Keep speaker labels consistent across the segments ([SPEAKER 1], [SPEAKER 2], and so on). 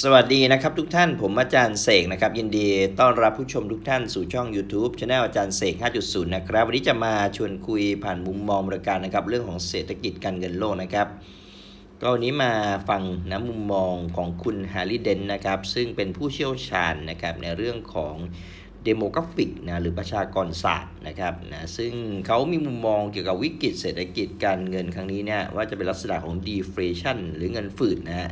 [SPEAKER 1] สวัสดีนะครับทุกท่านผมอาจารย์เสกนะครับ ยินดีต้อนรับผู้ชมทุกท่านสู่ช่อง YouTube Channel อาจารย์เสก 5.0 นะครับ วันนี้จะมาชวนคุยผ่านมุมมองบริการนะครับ เรื่องของเศรษฐกิจการเงินโลกนะครับ ก็วันนี้มาฟังนะมุมมองของคุณฮาริเดนนะครับ ซึ่งเป็นผู้เชี่ยวชาญนะครับในเรื่องของเดโมกราฟิกนะหรือประชากรศาสตร์นะครับนะซึ่งเขามีมุมมองเกี่ยวกับวิกฤตเศรษฐกิจการเงินครั้งนี้เนี่ยว่าจะเป็นลักษณะของ deflation หรือเงินฝืดนะฮะ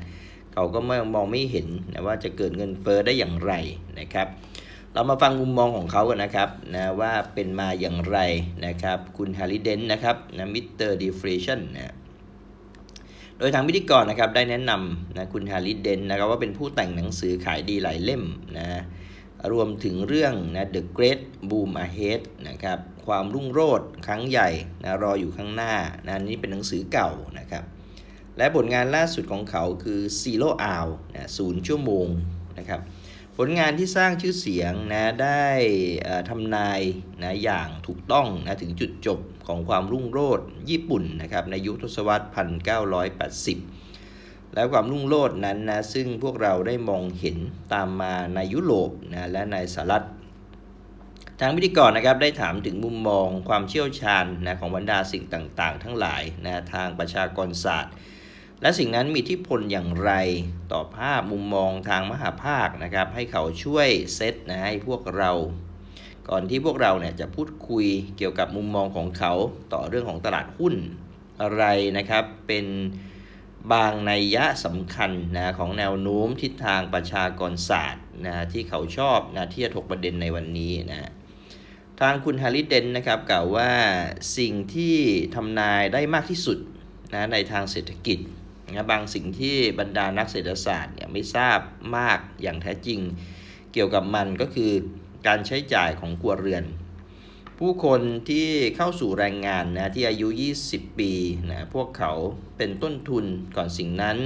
[SPEAKER 1] เขาก็ไม่มองไม่เห็นนะว่าจะเกิดเงินเฟ้อได้อย่างไรนะครับ เรามาฟังมุมมองของเขากันนะครับนะว่าเป็นมาอย่างไรนะครับ คุณฮาริเดนนะครับนะมิสเตอร์ดีฟลชันนะโดยทางพิธีกรนะครับได้แนะนำนะคุณฮาริเดนนะครับว่าเป็นผู้แต่งหนังสือขายดีหลายเล่มนะรวมถึงเรื่องนะ The Great Boom Ahead นะครับความรุ่งโรจน์ครั้งใหญ่นะรออยู่ข้างหน้านะนี่เป็นหนังสือเก่านะครับ และผลงานล่าสุดของเขาคือ Zero Hour นะศูนย์ชั่วโมงนะครับผลงานที่สร้างชื่อเสียงนะได้ทำนายนะอย่างถูกต้องนะถึงจุดจบของความรุ่งโรจน์ญี่ปุ่นนะครับในยุคทศวรรษ 1980 แล้วความรุ่งโรจน์นั้นนะซึ่งพวกเราได้มองเห็นตามมาในยุโรปนะและในสหรัฐทางพิธีกรนะครับได้ถามถึงมุมมองความเชี่ยวชาญนะของบรรดาสิ่งต่างๆ ทั้งหลายนะทางประชากรศาสตร์ และสิ่งนั้นมีทธิพลอย่างไรต่อภาพมุมมองทางมหาภาคนะครับ ให้เขาช่วยเซตนะให้พวกเรา ก่อนที่พวกเราเนี่ยจะพูดคุยเกี่ยวกับมุมมองของเขาต่อเรื่องของตลาดหุ้นอะไรนะครับ เป็นบางนัยยะสำคัญนะของแนวโน้มทิศทางประชากรศาสตร์นะที่เขาชอบนะที่จะถกประเด็นในวันนี้นะทางคุณฮาริเดนนะครับกล่าวว่าสิ่งที่ทำนายได้มากที่สุดนะในทางเศรษฐกิจ นะบางสิ่งที่บรรดานักเศรษฐศาสตร์เนี่ยไม่ทราบมากอย่างแท้จริง เกี่ยวกับมันก็คือการใช้จ่ายของครัวเรือน ผู้คนที่เข้าสู่แรงงานนะที่อายุ 20 ปีนะพวกเขาเป็นต้นทุนก่อนสิ่งนั้น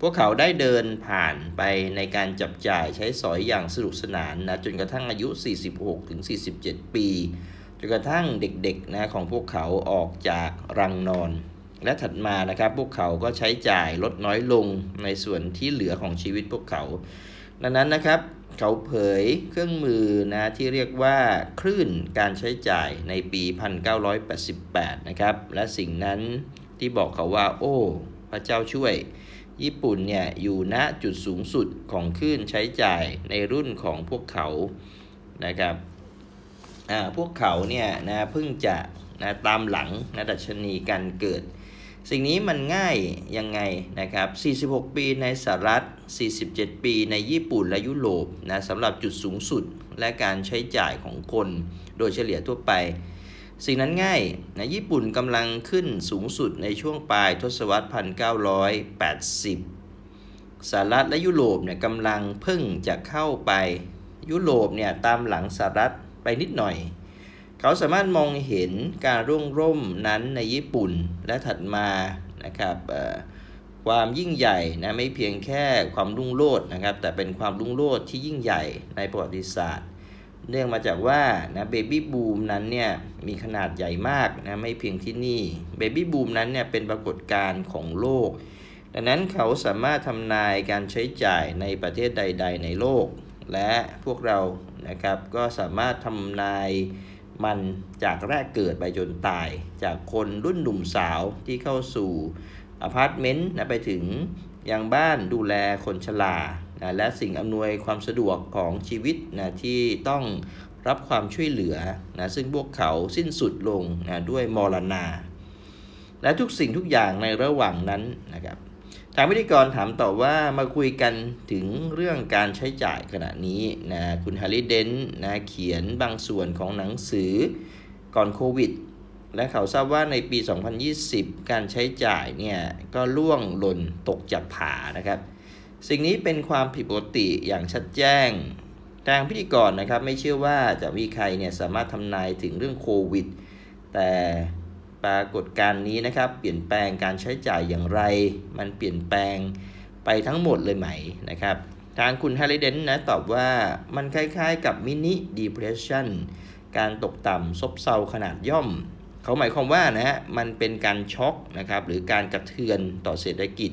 [SPEAKER 1] พวกเขาได้เดินผ่านไปในการจับจ่ายใช้สอยอย่างสนุกสนานนะจนกระทั่งอายุ 46ถึง47 ปีจนกระทั่งเด็กๆนะของพวกเขาออกจากรังนอน และถัดมานะครับ พวกเขาก็ใช้จ่ายลดน้อยลงในส่วนที่เหลือของชีวิตพวกเขา ดังนั้นนะครับ เขาเผยเครื่องมือนะที่เรียกว่าคลื่นการใช้จ่ายในปี 1988 นะครับ และสิ่งนั้นที่บอกเขาว่า โอ้ พระเจ้าช่วย ญี่ปุ่นเนี่ยอยู่ณจุดสูงสุดของคลื่นใช้จ่ายในรุ่นของพวกเขานะครับพวกเขาเนี่ยนะเพิ่งจะนะตามหลังนะดัชนีการเกิด สิ่งนี้มันง่ายยังไงนะครับ 46 ปีในสหรัฐ 47 ปีในญี่ปุ่นและยุโรปนะสำหรับจุดสูงสุดและการใช้จ่ายของคน โดยเฉลี่ยทั่วไป สิ่งนั้นง่ายนะญี่ปุ่นกำลังขึ้นสูงสุดในช่วงปลายทศวรรษ 1980สหรัฐและยุโรปเนี่ยกำลังเพิ่งจะเข้าไป ยุโรปเนี่ยตามหลังสหรัฐไปนิดหน่อย เขาสามารถมองเห็นการร่วงร่มนั้นในญี่ปุ่นและถัดมานะครับความยิ่งใหญ่นะไม่เพียงแค่ความรุ่งโรจน์นะครับ แต่เป็นความรุ่งโรจน์ที่ยิ่งใหญ่ในประวัติศาสตร์ เนื่องมาจากว่านะเบบี้บูมนั้นเนี่ยมีขนาดใหญ่มากนะไม่เพียงที่นี่เบบี้บูมนั้นเนี่ยเป็นปรากฏการณ์ของโลก ดังนั้นเขาสามารถทำนายการใช้จ่ายในประเทศใด ๆ ในโลก และพวกเรานะครับก็สามารถทำนาย มันจากแรกเกิดไปจนตาย จากคนรุ่นหนุ่มสาวที่เข้าสู่อพาร์ตเมนต์นะไปถึงยังบ้านดูแลคนชรานะและสิ่งอำนวยความสะดวกของชีวิตนะที่ต้องรับความช่วยเหลือนะซึ่งพวกเขาสิ้นสุดลงนะด้วยมรณา และทุกสิ่งทุกอย่างในระหว่างนั้นนะครับ ทางพิธีกรถามต่อว่ามาคุยกันถึงเรื่องการใช้จ่ายขณะนี้นะคุณฮาริเดนนะเขียนบางส่วนของหนังสือก่อนโควิด และเขาทราบว่าในปี 2020 การใช้จ่ายเนี่ยก็ล่วงหล่นตกจากผานะครับ สิ่งนี้เป็นความผิดปกติอย่างชัดแจ้ง ทางพิธีกรนะครับไม่เชื่อว่าจะมีใครเนี่ยสามารถทำนายถึงเรื่องโควิด แต่ ปรากฏการณ์นี้นะครับ เปลี่ยนแปลงการใช้จ่ายอย่างไร มันเปลี่ยนแปลงไปทั้งหมดเลยไหมนะครับ ทางคุณแฮาริเดนนะตอบว่ามันคล้ายๆกับมินิดีเพรสชันการตกต่ำซบเซาขนาดย่อม เขาหมายความว่านะฮะมันเป็นการช็อกนะครับหรือการกระเทือนต่อเศรษฐกิจ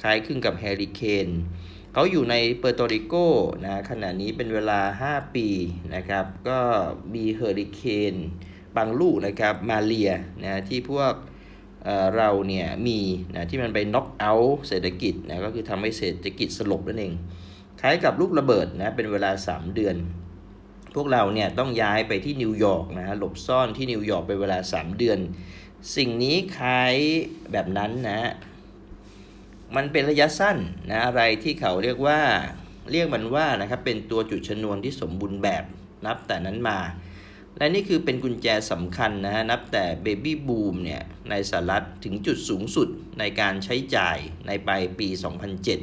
[SPEAKER 1] คล้ายคลึงกับแฮริเคนเขาอยู่ในเปอร์โตริโกนะขณะนี้เป็นเวลา 5 ปีนะครับ ก็มีเฮอริเคน บางลูกนะครับมาเรียนะที่พวกเเราเนี่ยมีนะที่มันไปน็อกเอาท์เศรษฐกิจนะก็คือทำให้เศรษฐกิจสลบนั่นเองคล้ายกับลูกระเบิดนะเป็นเวลา 3 เดือน พวกเราเนี่ยต้องย้ายไปที่นิวยอร์กนะฮะหลบซ่อนที่นิวยอร์กเป็นเวลา 3 เดือน สิ่งนี้คล้ายแบบนั้นนะมันเป็นระยะสั้นนะอะไรที่เขาเรียกว่าเรียกมันว่านะครับเป็นตัวจุดชนวนที่สมบูรณ์แบบนับแต่นั้นมา และนี่คือเป็นกุญแจสำคัญนะฮะนับแต่เบบี้บูมเนี่ยในสหรัฐถึงจุดสูงสุดในการใช้จ่ายในปลายปี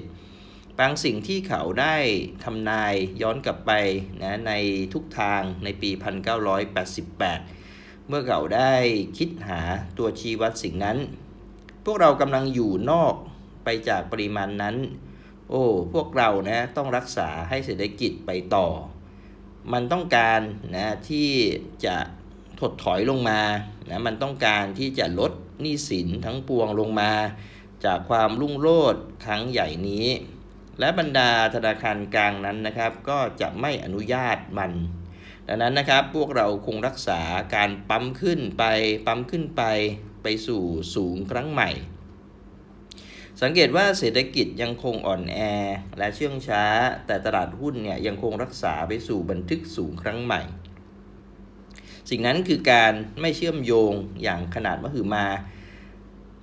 [SPEAKER 1] 2007 บางสิ่งที่เขาได้ทำนายย้อนกลับไปนะในทุกทางในปี 1988 เมื่อเขาได้คิดหาตัวชี้วัดสิ่งนั้น พวกเรากำลังอยู่นอกไปจากปริมาณนั้น โอ้ พวกเรานะต้องรักษาให้เศรษฐกิจไปต่อ มันต้องการนะที่จะถดถอยลงมานะมันต้องการที่จะลดหนี้สินทั้งปวงลงมา จากความรุ่งโรจน์ครั้งใหญ่นี้ และบรรดาธนาคารกลางนั้นนะครับ ก็จะไม่อนุญาตมัน ดังนั้นนะครับพวกเราคงรักษาการปั๊มขึ้นไปปั๊มขึ้นไปไปสู่สูงครั้งใหม่ สังเกตว่าเศรษฐกิจยังคงอ่อนแอและเชื่องช้า แต่ตลาดหุ้นเนี่ยยังคงรักษาไปสู่บันทึกสูงครั้งใหม่ สิ่งนั้นคือการไม่เชื่อมโยงอย่างขนาดมหึมา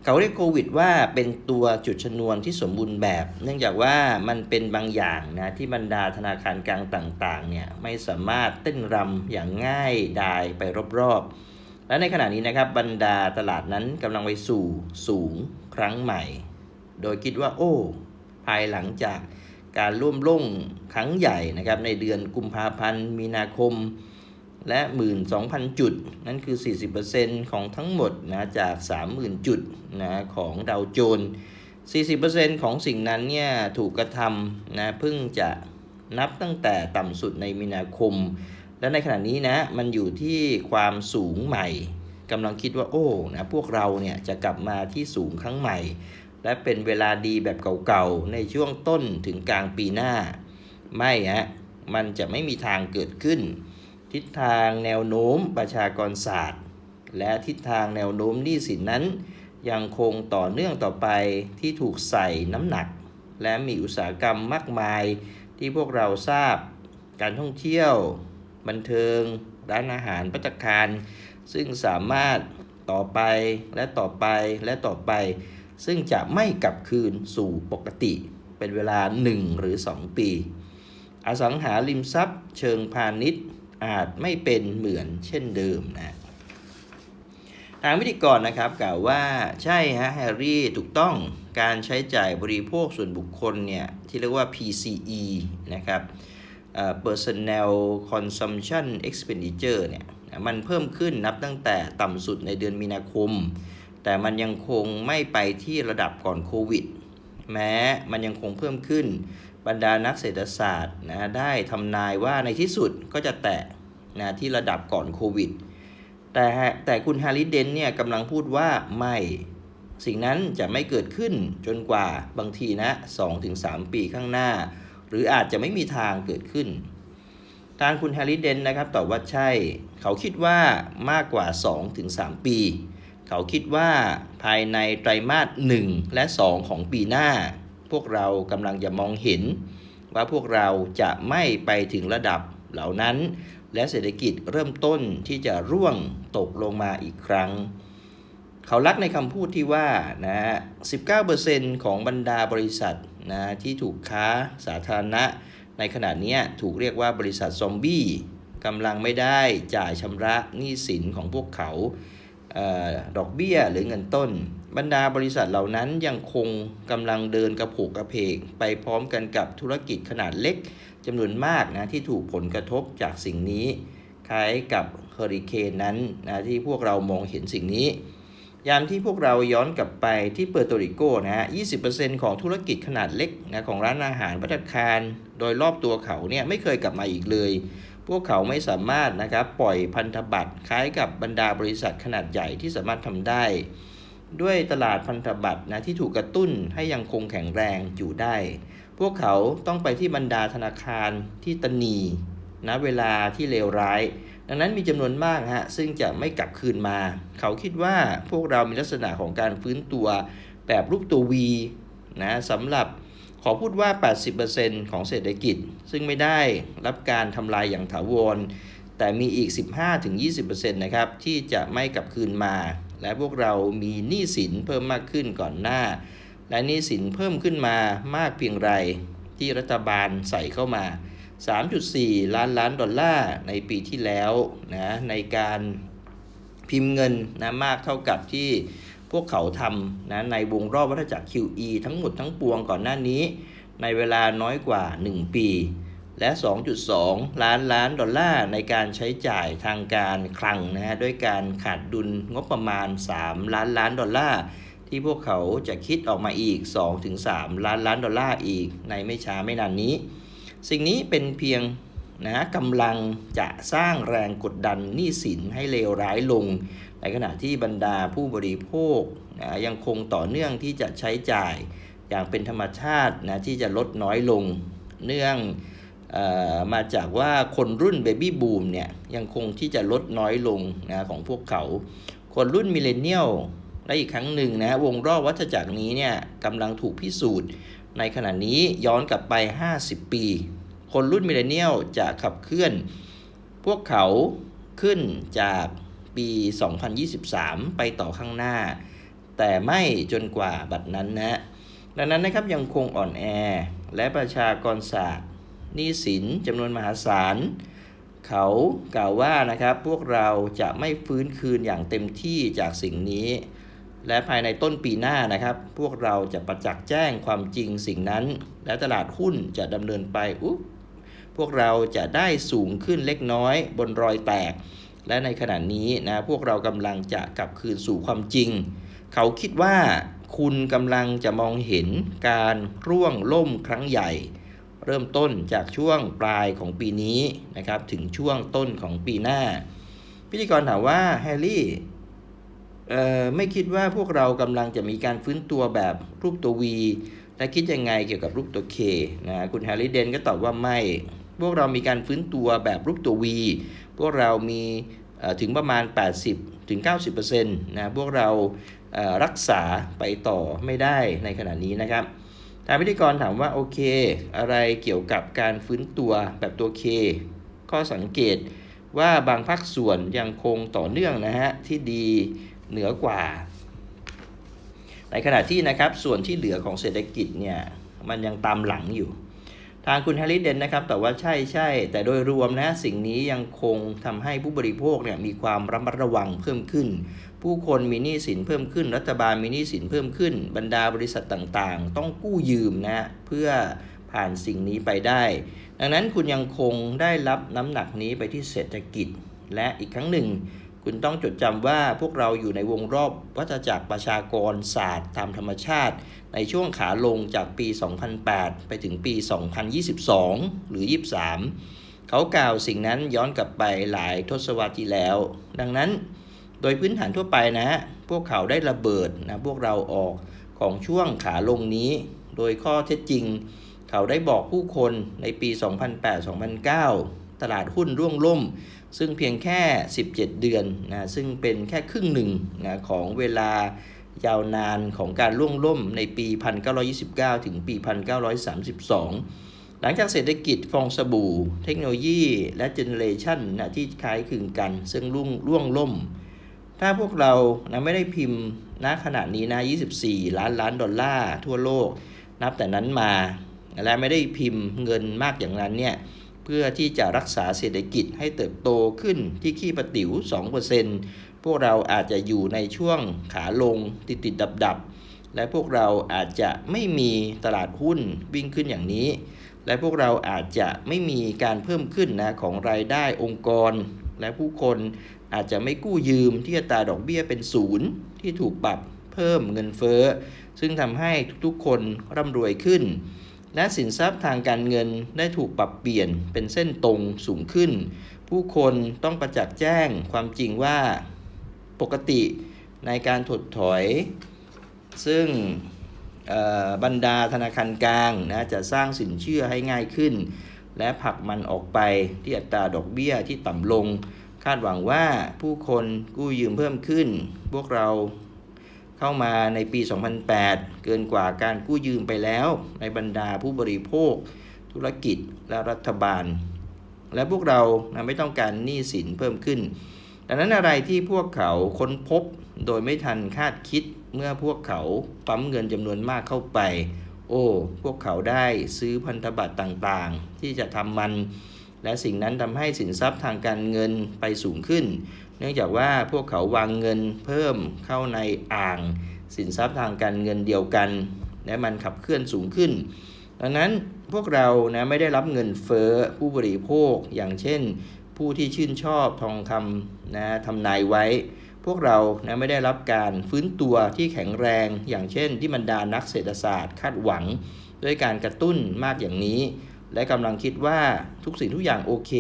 [SPEAKER 1] เขาเรียกโควิดว่าเป็นตัวจุดชนวนที่สมบูรณ์แบบ เนื่องจากว่ามันเป็นบางอย่างนะที่บรรดาธนาคารกลางต่างๆเนี่ยไม่สามารถเต้นรำอย่างง่ายดายไปรอบๆและในขณะนี้นะครับบรรดาตลาดนั้นกำลังไปสู่สูงครั้งใหม่ โดยคิดว่าโอ้ ภายหลังจากการร่วมล่งครั้งใหญ่นะครับในเดือนกุมภาพันธ์ มีนาคม และ 12,000 จุด นั่นคือ 40%ของทั้งหมดนะจาก 30,000 จุดนะของดาวโจนส์40%ของสิ่งนั้นเนี่ยถูกกระทำนะเพิ่งจะนับตั้งแต่ต่ำสุดในมีนาคม และในขณะนี้นะมันอยู่ที่ความสูงใหม่กำลังคิดว่าโอ้นะพวกเราเนี่ยจะกลับมาที่สูงครั้งใหม่ และเป็นเวลาดีแบบเก่าๆ ในช่วงต้นถึงกลางปีหน้า ไม่ฮะ มันจะไม่มีทางเกิดขึ้น ทิศทางแนวโน้มประชากรศาสตร์ และทิศทางแนวโน้มหนี้สินนั้น ยังคงต่อเนื่องต่อไปที่ถูกใส่น้ำหนัก และมีอุตสาหกรรมมากมายที่พวกเราทราบ การท่องเที่ยว บันเทิง ร้านอาหารปัตตาคาร ซึ่งสามารถต่อไปและต่อไปและต่อไป ซึ่งจะไม่กลับคืนสู่ปกติ เป็นเวลา 1 หรือ 2 ปี อสังหาริมทรัพย์ เชิงพาณิชย์อาจไม่เป็นเหมือนเช่นเดิมนะทางวิธีกรนะครับกล่าวว่าใช่ฮะแฮร์รี่ถูกต้องการใช้จ่ายบริโภคส่วนบุคคลเนี่ย ที่เรียกว่า PCE นะครับ Personal Consumption Expenditure เนี่ย มันเพิ่มขึ้นนับตั้งแต่ต่ำสุดในเดือนมีนาคม แต่มันยังคงไม่ไปที่ระดับก่อนโควิด แม้มันยังคงเพิ่มขึ้น บรรดานักเศรษฐศาสตร์นะได้ทำนายว่าในที่สุดก็จะแตะนะที่ระดับก่อนโควิด แต่แต่คุณฮาริเดนเนี่ยกำลังพูดว่าไม่สิ่งนั้นจะไม่เกิดขึ้นจนกว่าบางทีนะ2-3 ปีข้างหน้า หรืออาจจะไม่มีทางเกิดขึ้น ทางคุณฮาริเดนนะครับตอบว่าใช่ เขาคิดว่ามากกว่า 2-3 ปี เขาคิดว่าภายในไตรมาส 1 และ 2 ของปีหน้า พวกเรากำลังจะมองเห็น ว่าพวกเราจะไม่ไปถึงระดับเหล่านั้น และเศรษฐกิจเริ่มต้นที่จะร่วงตกลงมาอีกครั้ง เขารักในคำพูดที่ว่านะฮะ19%ของบรรดาบริษัทนะที่ถูกค้าสาธารณะ ในขณะนี้ถูกเรียกว่าบริษัทซอมบี้กำลังไม่ได้จ่ายชำระหนี้สินของพวกเขา ดอกเบี้ยหรือเงินต้น บรรดาบริษัทเหล่านั้นยังคงกำลังเดินกระโผกกระเพกไปพร้อมกันกับธุรกิจขนาดเล็กจำนวนมากนะที่ถูกผลกระทบจากสิ่งนี้ คล้ายกับเฮอริเคนนั้นนะที่พวกเรามองเห็นสิ่งนี้ ยามที่พวกเราย้อนกลับไปที่เปอร์โตริโกนะฮะ 20%ของธุรกิจขนาดเล็กนะของร้านอาหารพัตคาร โดยรอบตัวเขาเนี่ยไม่เคยกลับมาอีกเลย พวกเขาไม่สามารถนะครับปล่อยพันธบัตรคล้ายกับบรรดาบริษัทขนาดใหญ่ที่สามารถทำได้ ด้วยตลาดพันธบัตรนะที่ถูกกระตุ้นให้ยังคงแข็งแรงอยู่ได้ พวกเขาต้องไปที่บรรดาธนาคารที่ตนีนะเวลาที่เลวร้าย ดังนั้นมีจำนวนมากฮะซึ่งจะไม่กลับคืนมา เขาคิดว่าพวกเรามีลักษณะของการฟื้นตัวแบบรูปตัว V นะสำหรับ ขอพูดว่า 80%ของเศรษฐกิจ ซึ่งไม่ได้รับการทำลายอย่างถาวร แต่มีอีก 15-20%นะครับ ที่จะไม่กลับคืนมา และพวกเรามีหนี้สินเพิ่มมากขึ้นก่อนหน้า และหนี้สินเพิ่มขึ้นมามากเพียงไร ที่รัฐบาลใส่เข้ามา 3.4 ล้านล้านดอลลาร์ในปีที่แล้วนะในการพิมพ์เงินนะมากเท่ากับที่ พวกเขาทำนะในวงรอบวัฏจักร QE ทั้งหมดทั้งปวงก่อนหน้านี้ ในเวลาน้อยกว่า 1 ปี และ 2.2 ล้านล้านดอลลาร์ในการใช้จ่ายทางการคลังนะฮะด้วยการขาดดุลงบประมาณ 3 ล้านล้านดอลลาร์ที่พวกเขาจะคิดออกมาอีก 2-3 ล้านล้านดอลลาร์อีกในไม่ช้าไม่นานนี้ สิ่งนี้เป็นเพียงนะกำลังจะสร้างแรงกดดันหนี้สินให้เลวร้ายลง ในขณะที่บรรดาผู้บริโภคนะยังคงต่อเนื่องที่จะใช้จ่ายอย่างเป็นธรรมชาตินะที่จะลดน้อยลง เนื่องออมาจากว่าคนรุ่นเบบี้บูมเนี่ยยังคงที่จะลดน้อยลงนะของพวกเขา คนรุ่นมิเลเนียลและอีกครั้งหนึ่งนะวงรอบวัฏจักรนี้เนี่ยกำลังถูกพิสูจน์ ในขณะนี้ย้อนกลับไป 50 ปี คนรุ่นมิเลเนียลจะขับเคลื่อน พวกเขาขึ้นจาก ปี 2023 ไปต่อข้างหน้า แต่ไม่จนกว่าบัดนั้นนะดังนั้นนะครับยังคงอ่อนแอ และประชากรศาสตร์หนี้สินจำนวนมหาศาล เขากล่าวว่านะครับพวกเราจะไม่ฟื้นคืนอย่างเต็มที่จากสิ่งนี้ และภายในต้นปีหน้านะครับ พวกเราจะประจักษ์แจ้งความจริงสิ่งนั้น และตลาดหุ้นจะดำเนินไปอุ๊พวกเราจะได้สูงขึ้นเล็กน้อยบนรอยแตก และในขณะนี้นะพวกเรากำลังจะกลับคืนสู่ความจริง เขาคิดว่าคุณกำลังจะมองเห็นการร่วงล่มครั้งใหญ่ เริ่มต้นจากช่วงปลายของปีนี้นะครับถึงช่วงต้นของปีหน้า พิธีกรถามว่าแฮร์รี่ไม่คิดว่าพวกเรากำลังจะมีการฟื้นตัวแบบรูปตัว V และคิดยังไงเกี่ยวกับรูปตัว K นะคุณแฮร์รี่เดนก็ตอบว่าไม่ พวกเรามีการฟื้นตัวแบบรูปตัว V พวกเรามีถึงประมาณ 80ถึง90%นะพวกเรารักษาไปต่อไม่ได้ในขณะนี้นะครับทางพิธีกรถามว่าโอเค อะไรเกี่ยวกับการฟื้นตัวแบบตัว K ข้อสังเกตว่าบางภาคส่วนยังคงต่อเนื่องนะฮะที่ดีเหนือกว่า ในขณะที่นะครับส่วนที่เหลือของเศรษฐกิจเนี่ยมันยังตามหลังอยู่างคุณแฮร์รี่เดนนะครับแต่ว่าใช่ใช่ แต่โดยรวมนะสิ่งนี้ยังคงทำให้ผู้บริโภคเนี่ยมีความระมัดระวังเพิ่มขึ้น ผู้คนมีหนี้สินเพิ่มขึ้น รัฐบาลมีหนี้สินเพิ่มขึ้น บรรดาบริษัทต่างๆ ต้องกู้ยืมนะเพื่อผ่านสิ่งนี้ไปได้ ดังนั้นคุณยังคงได้รับน้ำหนักนี้ไปที่เศรษฐกิจ และอีกครั้งหนึ่ง คุณต้องจดจำว่าพวกเราอยู่ในวงรอบวัฏจักรประชากรศาสตร์ตามธรรมชาติ ในช่วงขาลงจากปี 2008 ไปถึงปี 2022 หรือ 23 เขากล่าวสิ่งนั้นย้อนกลับไปหลายทศวรรษที่แล้ว ดังนั้นโดยพื้นฐานทั่วไปนะฮะพวกเขาได้ระเบิดนะพวกเราออกของช่วงขาลงนี้ โดยข้อเท็จจริง เขาได้บอกผู้คนในปี 2008-2009 ตลาดหุ้นร่วงล่ม ซึ่งเพียงแค่ 17 เดือนนะซึ่งเป็นแค่ครึ่งหนึ่งนะของเวลายาวนานของการล่วงล่มในปี 1929 ถึงปี 1932 หลังจากเศรษฐกิจฟองสบู่ เทคโนโลยี และเจเนเรชันนะที่คล้ายคลึงกัน ซึ่งร่วงร่วงล่ม ถ้าพวกเรานะไม่ได้พิมพ์ณขณะนี้นะ 24 ล้านล้านดอลลาร์ทั่วโลก นับแต่นั้นมา และไม่ได้พิมพ์เงินมากอย่างนั้นเนี่ย พื่อที่จะรักษาเศรษฐกิจให้เติบโตขึ้นที่ขี้ประติ๋ว 2%พวกเราอาจจะอยู่ในช่วงขาลงติดติดดับดับและพวกเราอาจจะไม่มีตลาดหุ้นวิ่งขึ้นอย่างนี้ และพวกเราอาจจะไม่มีการเพิ่มขึ้นนะของรายได้องค์กร และผู้คนอาจจะไม่กู้ยืมที่อัตราดอกเบี้ยเป็นศูนย์ที่ถูกปรับเพิ่มเงินเฟ้อ ซึ่งทำให้ทุกๆคนร่ำรวยขึ้น และสินทรัพย์ทางการเงินได้ถูกปรับเปลี่ยนเป็นเส้นตรงสูงขึ้น ผู้คนต้องประจักษ์แจ้งความจริงว่าปกติในการถดถอย ซึ่งบรรดาธนาคารกลางนะจะสร้างสินเชื่อให้ง่ายขึ้น และผลักมันออกไปที่อัตราดอกเบี้ยที่ต่ำลง คาดหวังว่าผู้คนกู้ยืมเพิ่มขึ้น พวกเรา เข้ามาในปี 2008 เกินกว่าการกู้ยืมไปแล้ว ในบรรดาผู้บริโภค ธุรกิจและรัฐบาล และพวกเรานะไม่ต้องการหนี้สินเพิ่มขึ้น ดังนั้นอะไรที่พวกเขาค้นพบโดยไม่ทันคาดคิดเมื่อพวกเขาปั๊มเงินจำนวนมากเข้าไป โอ้ พวกเขาได้ซื้อพันธบัตรต่างๆ ที่จะทำมัน และสิ่งนั้นทำให้สินทรัพย์ทางการเงินไปสูงขึ้น เนื่องจากว่าพวกเขาวางเงินเพิ่มเข้าในอ่าง สินทรัพย์ทางการเงินเดียวกัน และมันขับเคลื่อนสูงขึ้น ดังนั้นพวกเรานะไม่ได้รับเงินเฟ้อผู้บริโภคอย่างเช่น ผู้ที่ชื่นชอบทองคำนะทำนายไว้ พวกเรานะไม่ได้รับการฟื้นตัวที่แข็งแรงอย่างเช่น ที่บรรดานักเศรษฐศาสตร์คาดหวัง ด้วยการกระตุ้นมากอย่างนี้ และกำลังคิดว่าทุกสิ่งทุกอย่างโอเค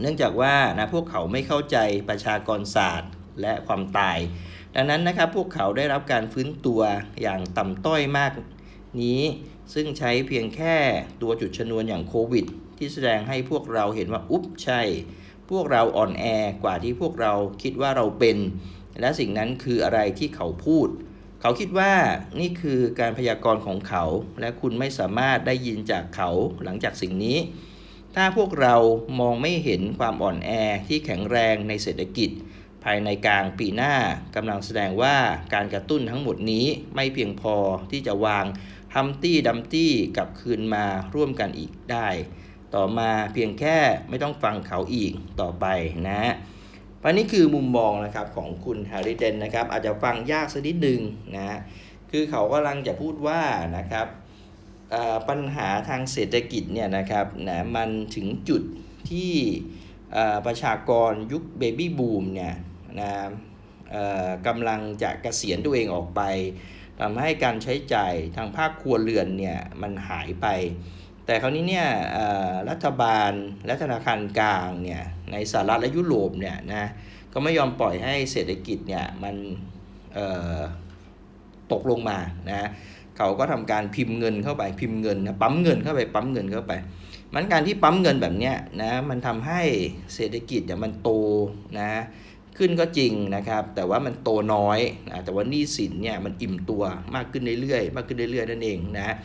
[SPEAKER 1] เนื่องจากว่านะพวกเขาไม่เข้าใจประชากรศาสตร์และความตาย ดังนั้นนะครับพวกเขาได้รับการฟื้นตัวอย่างต่ำต้อยมากนี้ ซึ่งใช้เพียงแค่ตัวจุดชนวนอย่างโควิด ที่แสดงให้พวกเราเห็นว่าอุ๊บใช่ พวกเราอ่อนแอกว่าที่พวกเราคิดว่าเราเป็น และสิ่งนั้นคืออะไรที่เขาพูด เขาคิดว่านี่คือการพยากรณ์ของเขา และคุณไม่สามารถได้ยินจากเขาหลังจากสิ่งนี้ ถ้าพวกเรามองไม่เห็นความอ่อนแอที่แข็งแรงในเศรษฐกิจ ภายในกลางปีหน้ากำลังแสดงว่าการกระตุ้นทั้งหมดนี้ไม่เพียงพอที่จะวางฮัมตี้ดัมตี้กลับคืนมาร่วมกันอีกได้ ต่อมาเพียงแค่ไม่ต้องฟังเขาอีกต่อไปนะ ปันนี้คือมุมมองนะครับของคุณแฮาริเดนนะครับอาจจะฟังยากสักนิดหนึ่งนะคือเขากำลังจะพูดว่านะครับปัญหาทางเศรษฐกิจเนี่ยนะครับนะมันถึงจุดที่ประชากรยุคเบบี้บูมเนี่ยนะกำลังจะเกษียณตัวเองออกไปทำให้การใช้จ่ายทางภาคครัวเรือนเนี่ยมันหายไป แต่คราวนี้เนี่ยรัฐบาลและธนาคารกลางเนี่ยในสหรัฐและยุโรปเนี่ยนะก็ไม่ยอมปล่อยให้เศรษฐกิจเนี่ยมันตกลงมานะเขาก็ทำการพิมพ์เงินเข้าไปพิมพ์เงินนะปั๊มเงินเข้าไปปั๊มเงินเข้าไป มันการที่ปั๊มเงินแบบเนี้ยนะมันทำให้เศรษฐกิจเนี่ยมันโตนะขึ้นก็จริงนะครับ แต่ว่ามันโตน้อยนะแต่ว่านี้สินเนี่ยมันอิ่มตัวมากขึ้นเรื่อยๆมากขึ้นเรื่อยๆนั่นเองนะ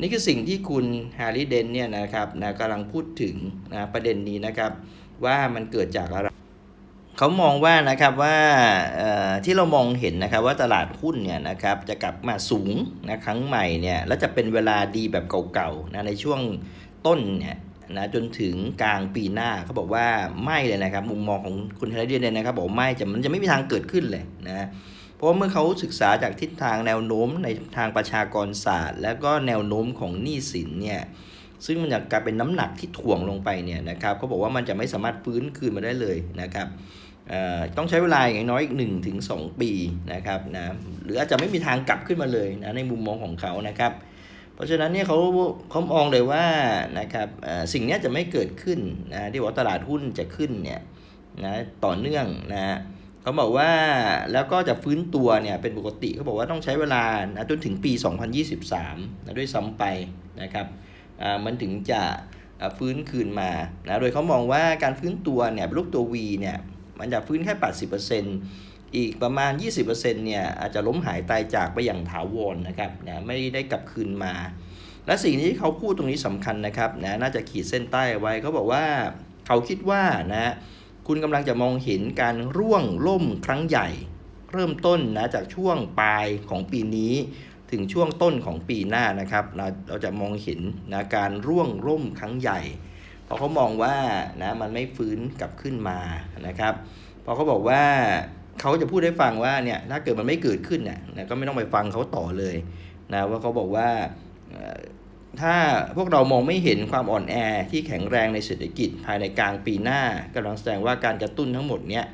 [SPEAKER 1] นี่คือสิ่งที่คุณฮาริเดนเนี่ยนะครับนะกำลังพูดถึงนะประเด็นนี้นะครับว่ามันเกิดจากอะไรเขามองว่านะครับว่าเอ่อที่เรามองเห็นนะครับว่าตลาดหุ้นเนี่ยนะครับจะกลับมาสูงนะครั้งใหม่เนี่ยแล้วจะเป็นเวลาดีแบบเก่าๆนะในช่วงต้นเนี่ยนะจนถึงกลางปีหน้าเขาบอกว่าไม่เลยนะครับ มุมมองของคุณเทเลเดียนเนี่ยนะครับบอกไม่จะมันจะไม่มีทางเกิดขึ้นเลยนะ ราะเมื่อเขาศึกษาจากทิศทางแนวโน้มในทางประชากรศาสตร์ แล้วก็แนวโน้มของหนี้สินเนี่ยซึ่งมันจะกลายเป็นน้ำหนักที่ถ่วงลงไปเนี่ยนะครับเขาบอกว่ามันจะไม่สามารถฟื้นคืนมาได้เลยนะครับต้องใช้เวลาอย่างน้อยอีก1ถึง2ปีนะครับนะหรืออาจจะไม่มีทางกลับขึ้นมาเลยนะในมุมมองของเขานะครับ เพราะฉะนั้นเนี่ยเขาเขามองเลยว่านะครับสิ่งนี้จะไม่เกิดขึ้นนะที่ว่าตลาดหุ้นจะขึ้นเนี่ยนะต่อเนื่องนะ เขาบอกว่าแล้วก็จะฟื้นตัวเนี่ยเป็นปกติเขาบอกว่าต้องใช้เวลานะจนถึงปี 2023นะด้วยซ้ำไปนะครับอ่ามันถึงจะฟื้นคืนมานะโดยเขามองว่าการฟื้นตัวเนี่ยรูปตัว V เนี่ยมันจะฟื้นแค่ 80%อีกประมาณ 20%เนี่ยอาจจะล้มหายตายจากไปอย่างถาวรนะครับนะไม่ได้กลับคืนมา และสิ่งที่เขาพูดตรงนี้สำคัญนะครับนะน่าจะขีดเส้นใต้ไว้เขาบอกว่าเขาคิดว่านะ คุณกำลังจะมองเห็นการร่วงล่มครั้งใหญ่ เริ่มต้นนะจากช่วงปลายของปีนี้ ถึงช่วงต้นของปีหน้านะครับเราเราจะมองเห็นนะการร่วงร่มครั้งใหญ่เพราะเขามองว่านะมันไม่ฟื้นกลับขึ้นมานะครับเพราะเขาบอกว่าเขาจะพูดให้ฟังว่าเนี่ยถ้าเกิดมันไม่เกิดขึ้นเนี่ยนะก็ไม่ต้องไปฟังเขาต่อเลยนะว่าเขาบอกว่า ถ้าพวกเรามองไม่เห็นความอ่อนแอที่แข็งแรงในเศรษฐกิจภายในกลางปีหน้ากำลังแสดงว่าการกระตุ้นทั้งหมดเนี้ย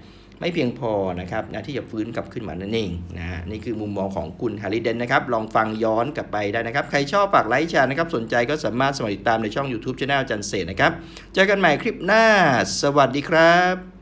[SPEAKER 1] ไม่เพียงพอนะครับนะที่จะฟื้นกลับขึ้นมานั่นเองนะฮะนี่คือมุมมองของคุณฮาริเดนนะครับ ลองฟังย้อนกลับไปได้นะครับ ใครชอบฝากไลค์แชร์นะครับ สนใจก็สามารถสมัครติดตามในช่อง YouTube c h anel จันเสนะครับ เจอกันใหม่คลิปหน้า สวัสดีครับ